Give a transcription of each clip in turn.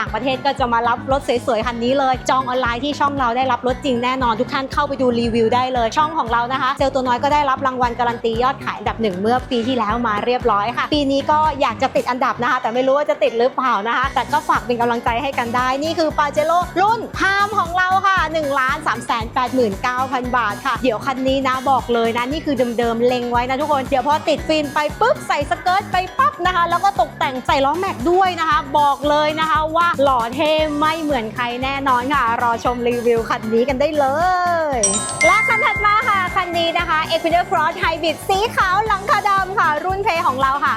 ต่างประเทศก็จะมารับรถสวยๆคันนี้เลย จองออนไลน์ที่ช่องเราได้รับรถจริงแน่นอนทุกท่านเข้าไปดูรีวิวได้เลย ช่องของเรานะคะเซลล์ตัวน้อยก็ได้รับรางวัลการันตียอดขายอันดับหนึ่งเมื่อปีที่แล้วมาเรียบร้อยค่ะ ปีนี้ก็อยากจะติดอันดับนะคะ แต่ไม่รู้ว่าจะติดหรือเปล่านะคะ แต่ก็ฝากเป็นกำลังใจให้กันได้ นี่คือปาเจโร่รุ่นพามของเราค่ะ1นึ่งล้านสามแสนแปดหมื่นเก้าพันบาทค่ะ เดี๋ยวคันนี้นะบอกเลยนะ นี่คือเดิมๆเล็งไว้นะทุกคน เดี๋ยวพอติดฟิล์มไปปุ๊บใส่สเกิร์ตไปปั๊บนะคะ แล้วก็ตกแต่งใส่ล้อแม็กด้วยนะคะ บอกเลยนะคะว่าหล่อเท่ไม่เหมือนใครแน่นอนค่ะ รอชมรีวิวคันนี้กันได้เลย และคันถัดมาค่ะ คันนี้นะคะ Equinox Cross Hybrid สีขาวหลังคาดำค่ะ รุ่นเพของเราค่ะ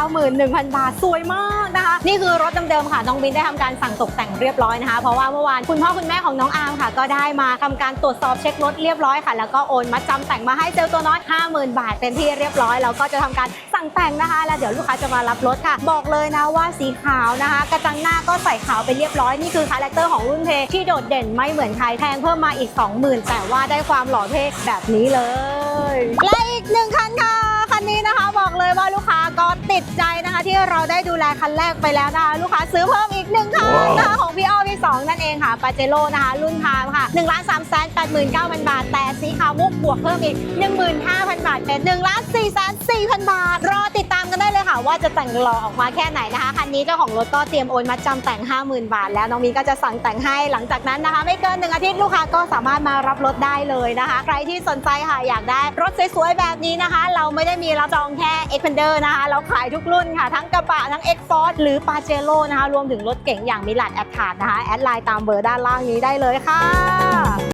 991,000 บาท สวยมากนะคะ นี่คือรถเดิมๆค่ะ น้องบินได้ทำการสั่งตกแต่งเรียบร้อยนะคะ เพราะว่าเมื่อวานคุณพ่อคุณแม่ของน้องอาร์มค่ะ ก็ได้มาทำการตรวจสอบเช็ครถเรียบร้อยค่ะ แล้วก็โอนมัดจำแต่งมาให้เซลล์ตัวน้อย 50,000 บาทเป็นที่เรียบร้อยแล้วก็จะทำการสั่งแต่งนะคะ แล้วเดี๋ยวลูกค้าจะมารับรถค่ะ บอกเลยนะว่าสีขาวนะคะ กระจังหน้าก็ใส่ขาวไปเรียบร้อย นี่คือคาแรคเตอร์ของรุ่นเพที่โดดเด่นไม่เหมือนใครแพงเพิ่มมาอีก 20,000 แต่ว่าได้ความหล่อเท่แบบนี้เลย และอีกหนึ่งคันค่ะคันนี้นะคะบอกเลยว่าลูกค้าก็ติดใจนะคะ ที่เราได้ดูแลคันแรกไปแล้วนะคะลูกค้าซื้อเพิ่มอีกหนึ่งคันนะคะของพี่อ้อพี่สองนั่นเองค่ะปาเจโร่นะคะ รุ่นพามค่ะ1นึ่งล้านสามแสนแปดหมื่นเก้าพันบาท แต่สีขาวมุกบวกเพิ่มอีก 15,000 บาทเป็น1ล้านสี่แสนสี่พันบาทรอ ว่าจะแต่งหล่อออกมาแค่ไหนนะคะ คันนี้เจ้าของรถก็เตรียมโอนมัดจำแต่ง 50,000 บาท แล้วน้องมีก็จะสั่งแต่งให้หลังจากนั้นนะคะ ไม่เกินหนึ่งอาทิตย์ลูกค้าก็สามารถมารับรถได้เลยนะคะ ใครที่สนใจค่ะอยากได้รถสวยๆแบบนี้นะคะ เราไม่ได้มีรับจองแค่ Xpander นะคะ เราขายทุกรุ่นค่ะ ทั้งกระบะทั้ง X Force หรือ Pajero นะคะ รวมถึงรถเก๋งอย่างมิลานแอดทาร์นะคะแอดไลน์ตามเบอร์ด้านล่างนี้ได้เลยค่ะ